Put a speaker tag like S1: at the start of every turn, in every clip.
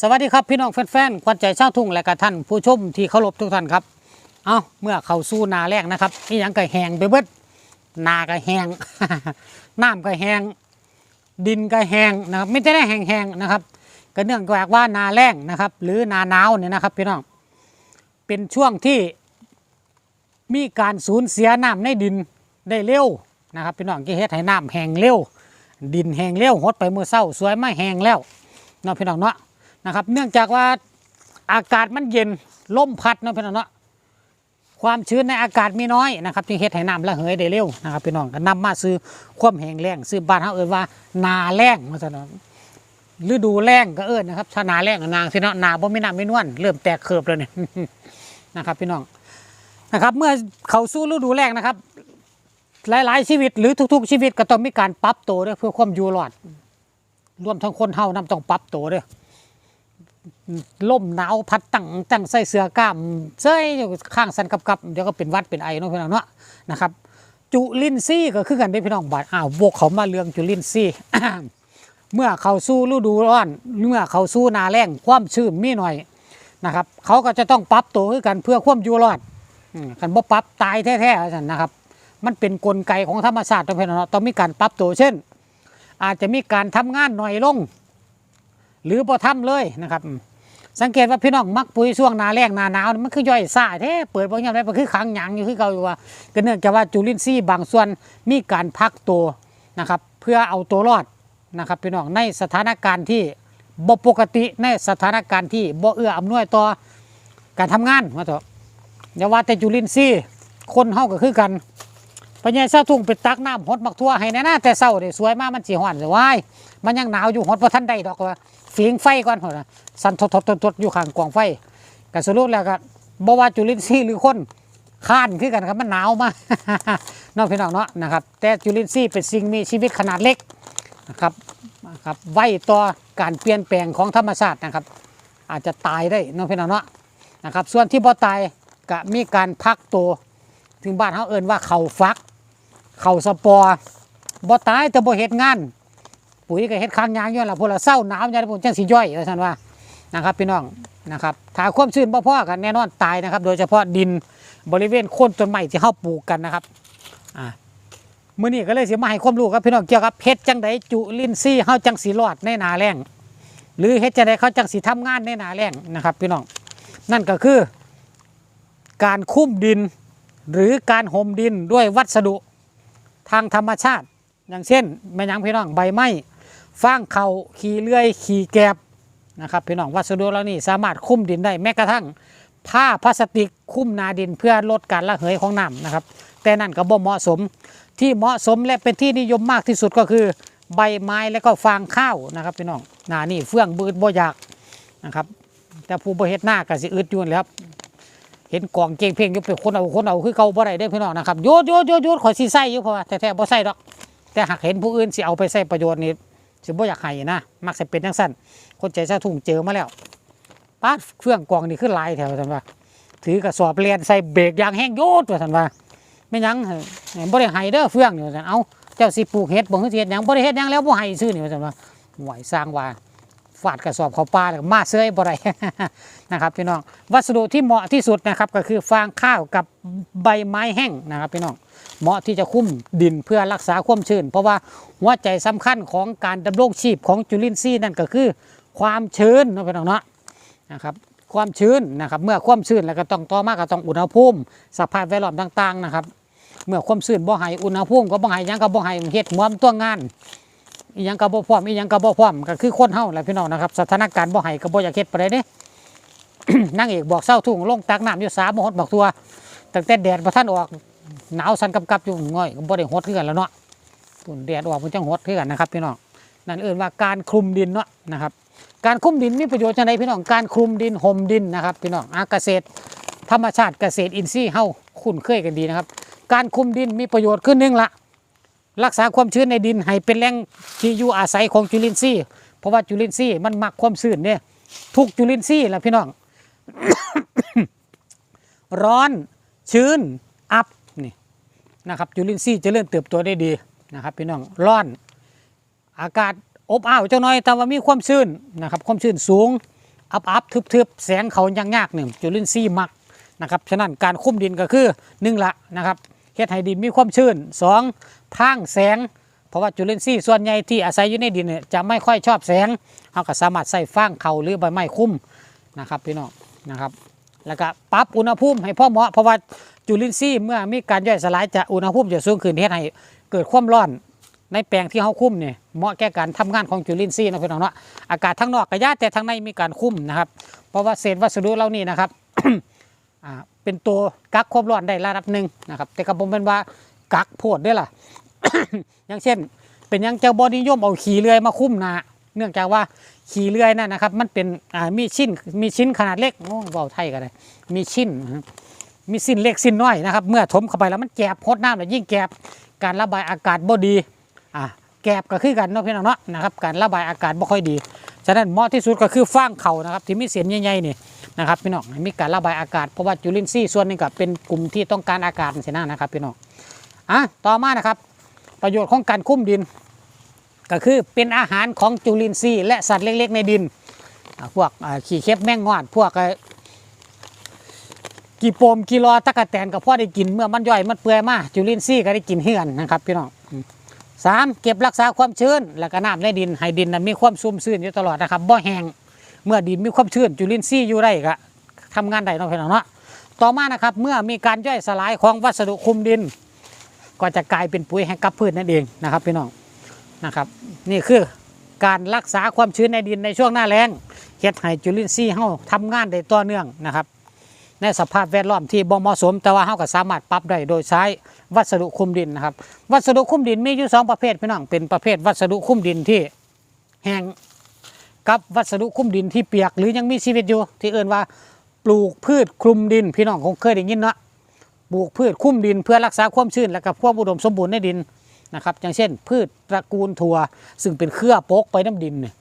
S1: สวัสดีครับพี่น้องแฟนๆควันใจชาวทุ่งและก็ท่านผู้ชมที่เคารพทุกท่านครับ เอาเมื่อเขาสู่นาแรกนะครับนี่ยังก็แห้งไปเบิดนาก็แหงน้ำก็แหงดินก็แหงนะครับไม่ได้แห้งๆนะครับก็เนื่องจากว่านาแรงนะครับ หรือนาหนาวเนี่ยนะครับพี่น้องเป็นช่วงที่มีการสูญเสียน้ำในดินได้เร็วนะครับพี่น้องที่เฮ็ดให้น้ำแห้งเร็ว ดินแห้งเร็วหดไปเมื่อเศร้าสวยไม่แห้งแล้วเนาะพี่น้องเนาะ นะครับ เนื่องจากว่าอากาศมันเย็นลมพัดเนาะพี่น้องเนาะความชื้นในอากาศมีน้อยนะครับที่เฮ็ดให้น้ำระเหยได้เร็วนะครับพี่น้องก็นำมาซื้อความแห้งแล้งซื้อบ้านเฮาเอิ้นว่านาแล้งว่าซั่นเนาะฤดูแล้งก็เอิ้นนะครับถ้านาแล้งนางสิเนาะนาบ่มีน้ำไม่นวลเริ่มแตกเคิบแล้วเนี่ยนะครับ พี่น้องนะครับ เมื่อเข้าสู่ฤดูแล้งนะครับ หลาย ๆ ชีวิตหรือทุก ๆ ชีวิตก็ต้องมีการปรับตัวด้วยเพื่อความอยู่รอดรวมทั้งคนเฮานํต้องปรับตัวด้วย ลมหนาวพัดตั้งตั้งใส่เสื้อกล้ามเซ้ยอยู่ข้างสันกับกับเดี๋ยวก็เป็นวัดเป็นไอเนาะพี่น้องเนาะนะครับ จุลินทรีย์ก็คือกันได้พี่น้องบาดอ้าววกเขามาเรื่องจุลินทรีย์เมื่อเขาสู่ฤดูร้อน เมื่อเขาสู่หนาแล้งความชื้นมีหน่อยนะครับ เขาก็จะต้องปรับตัวคือกันเพื่อความอยู่รอดกันบ่ปรับตายแท้ๆนนะครับ มันเป็นกลไกของธรรมชาติต้องเป็นเนาะต้องมีการปรับตัวเช่น อาจจะมีการทำงานหน่อยลง หรือบ่ทำเลยนะครับ สังเกตว่าพี่น้องมักปุ๋ยช่วงนาแรงหนาหนาวมันคือย่อยซ่าแท้เปิดบ่ยามได้มันคือขังหยังอยู่คือเก่าอยู่ว่าก็เนื่องจากว่าจุลินทรีย์บางส่วนมีการพักตัวนะครับเพื่อเอาตัวรอดนะครับพี่น้องในสถานการณ์ที่บ่ปกติในสถานการณ์ที่บ่เอื้ออำนวยต่อการทำงานว่าเถอะอย่าว่าแต่จุลินทรีย์คนเฮาก็คือกัน พญายเศร้าทุ่งไปตักน้ำหดมักทั่วให้แน่นะแต่เศร้าเด้สวยมากมันสีหวานสวายมันยังหนาวอยู่หดเพอท่านได้ดอกว่าฝีงไฟก่อนพอนะสันทดทดทดทดอยู่ข้างกองไฟก็สรุปแล้วก็บ่ว่าจุลินทรีย์หรือคนข้านคือกันครับมันหนาวมากนองพี่น้องเนาะนะครับ แต่จุลินทรีย์เป็นสิ่งมีชีวิตขนาดเล็กนะครับนะครับไวต่อการเปลี่ยนแปลงของธรรมชาตินะครับ อาจจะตายได้นองพี่น้องเนาะนะครับ ส่วนที่บ่ตายก็มีการพักตัวถึงบ้านเขาเอินว่าเขาฟัก เข่าสปอร์บ่ตายแต่บ่เฮ็ดงาน ปุ๋ยก็เฮ็ดค้างยางยู่นั่นล่ะพวกเราเศร้าหนาวอย่างนี้ผมจังสิย่อยว่าซั่นว่านะครับพี่น้องนะครับถ้าความชื้นบ่พอกันแน่นอนตายนะครับ โดยเฉพาะดินบริเวณโคนต้นไม้ที่เฮาปลูกกันนะครับอ่ามื้อนี้ก็เลยสิมาให้ความรู้กับพี่น้องเกี่ยวกับเฮ็ดจังไดจุลินทรีย์เฮาจังสิรอดในหนาแล้งหรือเฮ็ดจังไดเขาจังสิทำงานในหนาแล้งนะครับ พี่น้องนั่นก็คือ การคุ้มดินหรือการห่มดินด้วยวัสดุ ทางธรรมชาติ อย่างเช่นแม่หยังพี่น้องใบไม้ฟางเขาขี่เลื่อยขี่แกบนะครับพี่น้องวัสดุเหล่านี้สามารถคุ้มดินได้แม้กระทั่งผ้าพลาสติกคุ้มนาดินเพื่อลดการระเหยของน้ำนะครับ แต่นั่นก็บ่เหมาะสมที่เหมาะสมและเป็นที่นิยมมากที่สุดก็คือ ใบไม้และก็ฟางข้าวนะครับพี่น้องนานี่เฟื่องบืดบ่อยากนะครับแต่ผู้บ่เฮ็ดหน้าก็สิอึดอยู่นแล้ว เห็นกองเก่งเพลงอยู่เป็นคนเอาคนเอาคือเขาบ่ได้เด้พี่น้องนะครับโยดโยดโยดโยดขอยสิใส่อยู่เพราะว่าแต่แท้บ่ใส่ดอก แต่หากเห็นผู้อื่นสิเอาไปใส่ประโยชน์นี่สิบ่อยากให้นะมักสิเป็นจังซั่นคนใจซะทุ่งเจอมาแล้วปาดเครื่องกองนี่คือหลายแถวซั่นว่า ถือกระสอบเลียนใส่เบรกยางแห้งโยดว่าซั่นว่าไม่ยังเฮ้ยบ่ได้ให้เด้อเฟื่องนี่ว่านเอาเจ้าสิปลูกเฮ็ดบ่คือเฮ็ดหยังบ่ได้เฮ็ดหยังแล้วบ่ให้ซื้อนี่ว่าซั่นว่าหวยสร้างว่า ฟาดกระสอบเขาป่าแล้วก็มาเซยบ่ได้นะครับพี่น้องวัสดุที่เหมาะที่สุดนะครับก็คือฟางข้าวกับใบไม้แห้งนะครับพี่น้องเหมาะที่จะคุ้มดินเพื่อรักษาความชื้น เพราะว่าหัวใจสำคัญของการดำรงชีพของจุลินทรีย์นั่นก็คือ ความชื้นนะพี่น้องเนาะนะครับความชื้นนะครับเมื่อความชื้นแล้วก็ต้องต่อมาก็ต้องอุณหภูมิสภาพแวดล้อมต่าง ๆ นะครับ เมื่อความชื้นบ่ให้อุณหภูมิก็บ่ห้หยังก็บ่ให้เฮ็ดหวมตัวงาน อีหยังก็บ่พร้อมอีหยังก็บ่พร้อมก็คือคนเฮาแหละพี่น้องนะครับสถานการณ์บ่ให้ก็บ่อยากเฮ็ดปานใดเด้ นางเอกบอกเศร้าทุ่งลงตักน้ำอยู่สามหดบอกทัวตั้งแต่แดดบ่ทันออกหนาวสั่นกับกับอยู่ง่อยก็บ่ได้หดคือนแล้วเนาะปุ่นแดดออกมันจังหดคือนนะครับพี่น้องนั่นเอิ้นว่าการคลุมดินเนาะนะครับการคลุมดินมีประโยชน์จังไดพี่น้องการคลุมดินห่มดินนะครับพี่น้องอาเกษตร ธรรมชาติเกษตรอินทรีย์เฮาคุ้นเคยกันดีนะครับ การคลุมดินมีประโยชน์ขึ้นนึงละ รักษาความชื้นในดินให้เป็นแหล่งที่อยู่อาศัยของจุลินทรีย์เพราะว่าจุลินทรีย์มันมักความชื้นเนี่ยทุกจุลินทรีย์แหละพี่น้อง ร้อนชื้นอับนี่นะครับจุลินทรีย์จะเริ่มเติบโตได้ดีนะครับพี่น้องร้อนอากาศอบอ้าวเจ้าน้อยแต่ว่ามีความชื้นนะครับความชื้นสูงอับอับทึบทึบแสงเขายังยากหนึ่งจุลินทรีย์มักนะครับฉะนั้นการคุ้มดินก็คือหนึ่งละนะครับ เฮ็ดให้ดินมีความชื้นสองทางแสง เพราะว่าจุลินทรีย์ส่วนใหญ่ที่อาศัยอยู่ในดินเนี่ยจะไม่ค่อยชอบแสงเราก็สามารถใส่ฟางเขาหรือใบไม้คุ้มนะครับพี่น้องนะครับแล้วก็ปรับอุณหภูมิให้พอเหมาะเพราะว่าจุลินทรีย์เมื่อมีการย่อยสลายจะอุณหภูมิจะสูงขึ้นเฮ็ดให้เกิดความร้อนในแปลงที่เขาคุ้มเนี่ยเหมาะแก่การทำงานของจุลินทรีย์นะพี่น้องเนาะอากาศทั้งนอกกระยาแต่ทั้งในมีการคุ้มนะครับ เพราะว่าเศษวัสดุเหล่านี้นะครับ เป็นตัวกักความร้อนได้ระดับหนึ่งนะครับ แต่กระผมเป็นว่ากักโพดด้วยล่ะ อย่างเช่น เป็นยังเจ้าบอนิยมเอาขี่เลื่อยมาคุ้มนาเนื่องจากว่าขี่เลื่อยนั่นนะครับ มันเป็นมีชิ้นมีชิ้นขนาดเล็กโอ้เบาไทยกันเลยมีชิ้น มีสิ้นเล็กสิ้นน้อยนะครับ เมื่อถมเข้าไปแล้วมันแกบพดน้ำแล้วยิ่งแกบการระบายอากาศบ่ดีอ่าแกบก็คือกันเนาะพี่น้องเนาะนะครับการระบายอากาศบ่ค่อยดี ฉะนั้นเหมาะที่สุดก็คือฟางเข่านะครับ ที่มีเสียนใหญ่ๆนี่ นะครับพี่น้องมีการระบายอากาศเพราะว่าจุลินทรีย์ส่วนหนึงก็เป็นกลุ่มที่ต้องการอากาศสินะนะครับพี่น้องอะต่อมานะครับ ประโยชน์ของการคุ้มดิน ก็คือเป็นอาหารของจุลินทรีย์และสัตว์เล็ก ๆ ในดิน พวกขี้เข็บแมงงอดพวกกี่โปมกี่ลอตะกะแตนกับพ่อได้กินเมื่อมันย่อยมันเปื่อยมาจุลินทรีย์ก็ได้กินเฮือนนะครับพี่น้องสามเก็บรักษาความชื้น และก็น้ำในดินให้ดินนั้นมีความชุ่มชื้นอยู่ตลอดนะครับบ่แห้ง เมื่อดินมีความชื้นจุลินทรีย์อยู่ได้ก็ทำงานได้เนาะพี่น้องเนาะต่อมานะครับเมื่อมีการย่อยสลายของวัสดุคุมดิน ก็จะกลายเป็นปุ๋ยให้กับพืชนั่นเองนะครับพี่น้องนะครับ นี่คือการรักษาความชื้นในดินในช่วงหน้าแล้งเฮ็ดให้จุลินทรีย์เฮาทำงานได้ต่อเนื่องนะครับ ในสภาพแวดล้อมที่บ่เหมาะสม แต่ว่าเฮาก็สามารถปรับได้โดยใช้วัสดุคุมดินนะครับ วัสดุคุมดินมีอยู่สองประเภทพี่น้องเป็นประเภทวัสดุคุมดินที่แห้ง กับวัสดุคลุมดินที่เปียกหรือยังมีชีวิตอยู่ ที่เอื่นว่าปลูกพืชคลุมดิน พี่น้องคงเคยได้ยินเนาะปลูกพืชคลุมดินเพื่อรักษาความชื้นและกับความอุดมสมบูรณ์ในดินนะครับ อย่างเช่น พืชตระกูลถั่วซึ่งเป็นเครือโปกไปน้ำดินเนี่ย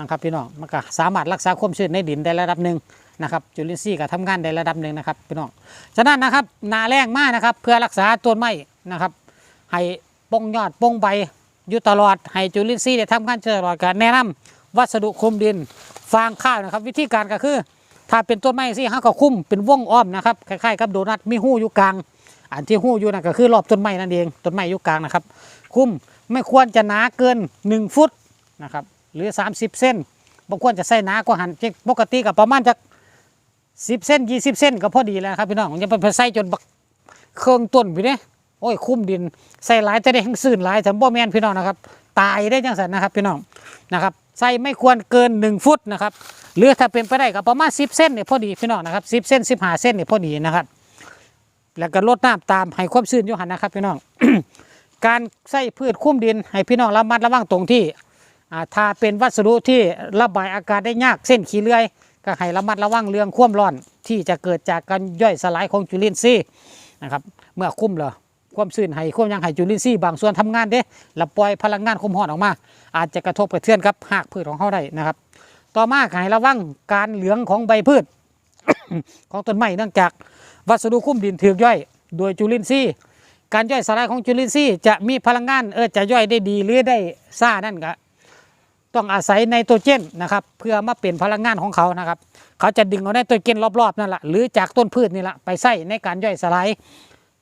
S1: นะครับพี่น้องมันก็สามารถรักษาความชื้นในดินได้ระดับหนึ่งนะครับจุลินทรีย์ก็ทำงานได้ระดับหนึ่งนะครับพี่น้องฉะนั้นนะครับนาแรงมากนะครับ เพื่อรักษาต้นไม้นะครับให้ปงยอดปงใบอยู่ตลอดให้จุลินทรีย์ได้ทำงานตลอดการแนะนำ วัสดุคุมดินฟางข้าวนะครับ วิธีการก็คือ ถ้าเป็นต้นไม้สิห้าก็คุ้มเป็นวงอ้อมนะครับคล้ายๆกับโดนัทมีหู้อยู่กลาง อันที่หู้อยู่นั่นก็คือรอบต้นไม้นั่นเองต้นไม้อยู่กลางนะครับ คุ้มไม่ควรจะหนาเกิน 1 ฟุตนะครับหรือ 30 เส้นบางควรจะใส่หนากว่าหันปกติกับประมาณจะ10เส้น20เส้นก็พอดีแล้วครับพี่น้องอย่าไปใส่จนบักเครื่องต้นไปเนี่ยโอ้ยคุ้มดินใส่หลายแต่ได้แห้งซื่นหลายแต่บ่แมนพี่น้องนะครับ ตายได้จังสันนะครับพี่น้องนะครับ ใส่ไม่ควรเกิน 1 ฟุตนะครับหรือถ้าเป็นไปได้ก็ประมาณ10เส้นเนี่ยพอดีพี่น้องนะครับ10เส้น15เส้นเนี่ยพอดีนะครับ แล้วก็ลดน้ำตามให้ความชื้นอยู่หันนะครับพี่น้อง การใส่พืชคุ้มดินให้พี่น้องระมัดระวังตรงที่อ่าถ้าเป็นวัสดุที่ระบายอากาศได้ยากเส้นขี้เลื่อย ก็ให้ระมัดระวังเรื่องความร้อนที่จะเกิดจากการย่อยสลายของจุลินทรีย์นะครับ เมื่อคุ้มแล้ว ความชื้นให้ความยังให้จุลินทรีย์บางส่วนทำงานเด้แล้วปล่อยพลังงานความร้อนออกมา อาจจะกระทบกระเทือนกับหากพืชของเขาได้นะครับ ต่อมาให้ระวังการเหลืองของใบพืช ของต้นไม้เนื่องจากวัสดุคุ้มดินถือย่อย โดยจุลินทรีย์การย่อยสลายของจุลินทรีย์จะมีพลังงานเออจะย่อยได้ดีหรือได้ซ่านั่นก็ต้องอาศัยไนโตรเจนนะครับเพื่อมาเป็นพลังงานของเขานะครับ เขาจะดึงเอาไนโตรเจนรอบๆนั่นแหละหรือจากต้นพืชนี่แหละไปใส่ในการย่อยสลาย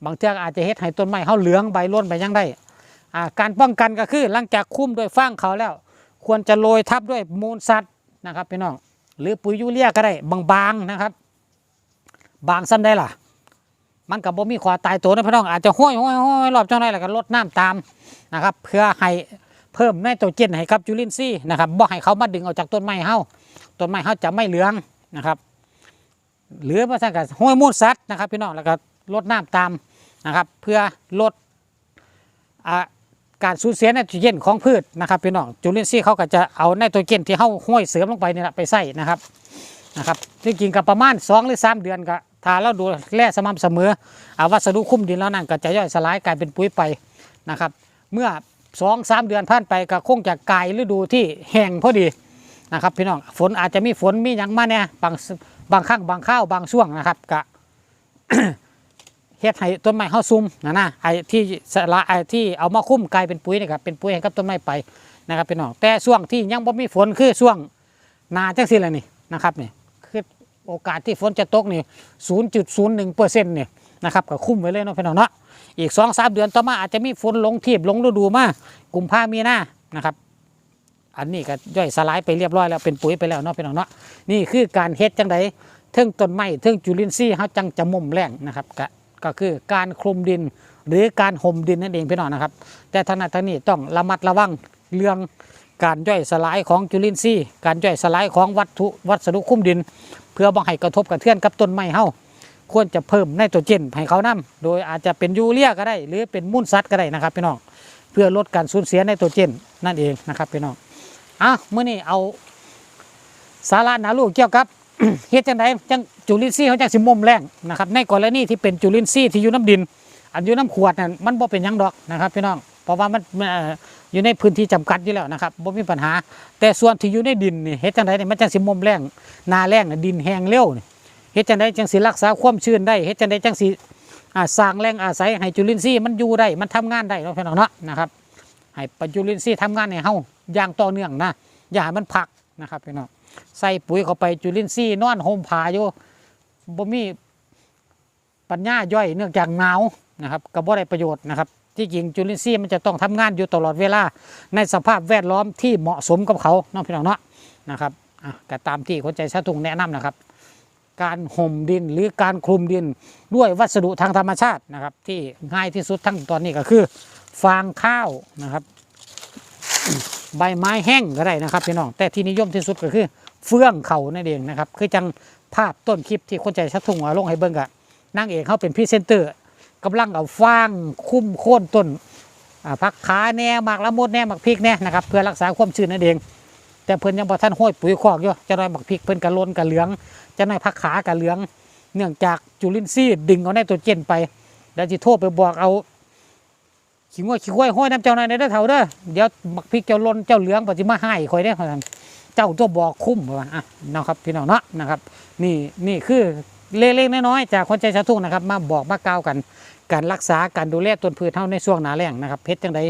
S1: บางเทื่ออาจจะเฮ็ดให้ต้นไม้เขาเหลืองใบร่วนไปยังได้การป้องกันก็คือหลังจากคุ้มด้วยฟางเขาแล้ว ควรจะโรยทับด้วยมูลสัตว์นะครับพี่น้องหรือปุ๋ยยูเรียก็ได้บางๆนะครับ บางซ้ำได้ล่ะ มันกับบ่มีขวาตายตัวนะพี่น้องอาจจะห้อยห้อยห้อยรอบจังไรแล้วก็ลดน้ำตามนะครับ เพื่อให้เพิ่มไนโตรเจนให้กับจุลินทรีย์นะครับบ่ให้เขามาดึงออกจากต้นไม้เฮาต้นไม้เฮาจะไม่เหลืองนะครับ หรือว่าสั่งกับห้อยมูลสัตว์นะครับพี่น้องแล้วก็ลดน้ำตาม นะครับ เพื่อลดอการสูญเสียไนโตรเจนของพืชนะครับพี่น้องจุลินทรีย์เขาก็จะเอาไนโตรเจนที่เฮาห้อยเสริมลงไปนี่แหละไปใส่นะครับนะครับที่จริงกับประมาณ 2 หรือ 3 เดือนก็ถ้าเราดูแลสม่ำเสมออาวัสดุคุ้มดินแล้วนั่นก็จะย่อยสลายกลายเป็นปุ๋ยไปนะครับ เมื่อ 2 3 เดือนผ่านไปก็คงจะกลายฤดูที่แห้งพอดีนะครับพี่น้องฝนอาจจะมีฝนมีหยังมาเนี่ยบางบางครั้งบางข้าวบางช่วงนะครับกะ เฮ็ดให้ต้นไม้เฮาซุ่มนะนะไอ้ที่สละไอ้ที่เอามาคุ้มกลายเป็นปุ๋ยนี่ครับเป็นปุ๋ยให้กับต้นไม้ไปนะครับพี่น้องแต่ช่วงที่ยังบ่มีฝนคือช่วงนาจังสิแหละนี่นะครับนี่คือโอกาสที่ฝนจะตกนี่0.01เปอร์เซ็นต์นี่นะครับก็คุ้มไว้เลยเนาะพี่น้องเนาะอีก2อสเดือนต่อมาอาจจะมีฝนลงทีบลงฤดูมากุมภามีนานะครับอันนี้ก็ย่อยสลายไปเรียบร้อยแล้วเป็นปุ๋ยไปแล้วเนาะพี่น้องเนาะนี่คือการเฮ็ดจังไดเทิงต้นไม้เทิงจุลินทรีย์เฮาจังจะมุมแรงนะครับก็ ก็คือการคลุมดินหรือการห่มดินนั่นเองพี่น้องนะครับ แต่ทางนั้นทางนี้ต้องระมัดระวังเรื่องการย่อยสลายของจุลินทรีย์ การย่อยสลายของวัตถุวัสดุคลุมดิน เพื่อบ่ให้กระทบกระเทือนกับต้นไม้เฮาควรจะเพิ่มไนโตรเจนให้เขานํโดยอาจจะเป็นยูเรียก็ได้ หรือเป็นมูลสัตว์ก็ได้นะครับพี่น้องเพื่อลดการสูญเสียไนโตรเจนนั่นเองนะครับพี่น้องอะเมื้อนี้เอาสาระหนาลูกเกี่ยวกับ เฮ็ดจังไดจังจุลินทรีย์เขาจังสิมุมแรงนะครับในกรณีที่เป็นจุลินทรีย์ที่อยู่น้ำดิน อันอยู่น้ำขวดนั่นมันบ่เป็นหยังดอกนะครับพี่น้องเพราะว่ามันอยู่ในพื้นที่จำกัดอยู่แล้วนะครับบ่มีปัญหา แต่ส่วนที่อยู่ในดินนี่เฮ็ดจังไดนี่มันจังสิมุมแรงหนาแรงน่ะดินแห้งเร็วนี่เฮ็ดจังไดจังสิรักษาความชื้นได้เฮ็ดจังไดจังสิอ่าสร้างแรงอาศัยให้จุลินทรีย์มันอยู่ได้มันทำงานได้เนาะพี่น้องเนาะนะครับให้ปัจจุลินทรีย์ทำงานในเฮาอย่างต่อเนื่องนะอย่าให้มันพักนะครับพี่น้อง ใส่ปุ๋ยเข้าไปจุลินทรีย์นอนห่มผ้าอยู่บ่มีปัญญาย่อยเนื่องจากหนาวนะครับก็บ่ได้ประโยชน์นะครับ ที่จริงจุลินทรีย์มันจะต้องทำงานอยู่ตลอดเวลา ในสภาพแวดล้อมที่เหมาะสมกับเขาน้องพี่น้องเนาะนะครับอะก็ตามที่คนใจชาตุงแนะนำนะครับ การห่มดินหรือการคลุมดินด้วยวัสดุทางธรรมชาตินะครับ ที่ง่ายที่สุดทั้งตอนนี้ก็คือ ฟางข้าวนะครับ ใบไม้แห้งก็ได้นะครับพี่น้องแต่ที่นิยมที่สุดก็คือ เฟื่องเขานั่นเองนะครับ คือจังภาพต้นคลิปที่คนใจชักทุ่งเอาลงให้เบิ่งกะนางเอกเขาเป็นพรีเซนเตอร์กำลังเอาฟางคุ้มโค่นต้นอ่าผักขาแน่หมากละมดแน่หมากพริกแน่นะครับเพื่อรักษาความชื้นนั่นเอง แต่เพิ่อนยังบ่ทันห้อยปุ๋ยคอกอยู่จะน้อยหมักพริกเพิ่อนกะล้นกะเหลือง จะน้อยผักขากะเหลือง เนื่องจากจุลินทรีย์ดึงเอาไนโตรเจนไปเดี๋ยวจะโทรไปบอกเอาขี้ง้วยขี้ง้วยห้อยน้ำเจ้านายได้อเท่าเด้อเดี๋ยวบักพริกเจ้าลนเจ้าเหลืองปฏิมาให้คอยได้อเขาทำเจ้าตัวบอกคุ้มว่าอะนะครับพี่น้องเนาะนะครับ นี่นี่คือเล็กๆน้อยๆจากคนใจชาวทุ่งนะครับ มาบอกมากล่าวกัน การรักษาการดูแลต้นพืชเท่าในช่วงหนาแล้งนะครับเพชรจังใด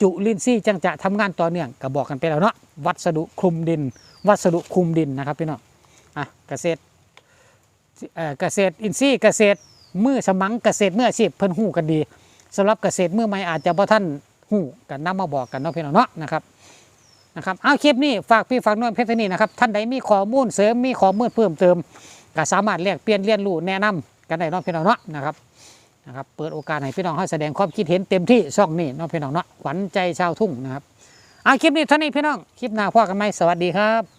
S1: จุลินทรีย์จังจะทำงานต่อเนื่องก็บอกกันไปแล้วเนาะวัสดุคลุมดิน วัสดุคลุมดินนะครับพี่น้องอะเกษตรเอ่อเกษตรอินทรีย์เกษตรมือสมังเกษตรมืออาชีพเพิ่นหู้กันดีสำหรับเกษตรมือใหม่อาจจะบ่ท่านหูกันนำมาบอกกันเนาะพี่น้องเนาะนะครับ นะครับเอาคลิปนี้ฝากพี่ฝากน้องเพชรนี่นะครับท่านใดมีข้อมูลเสริมมีข้อมูลเพิ่มเติมก็สามารถแลกเปลี่ยนเรียนรู้แนะนำกันได้น้องพี่น้องเนาะนะครับนะครับเปิดโอกาสให้พี่น้องให้แสดงความคิดเห็นเต็มที่ช่องนี้น้องพี่น้องเนาะขวัญใจชาวทุ่งนะครับเอาคลิปนี้เท่านี้พี่น้องคลิปหน้าพ่อกันไหมสวัสดีครับ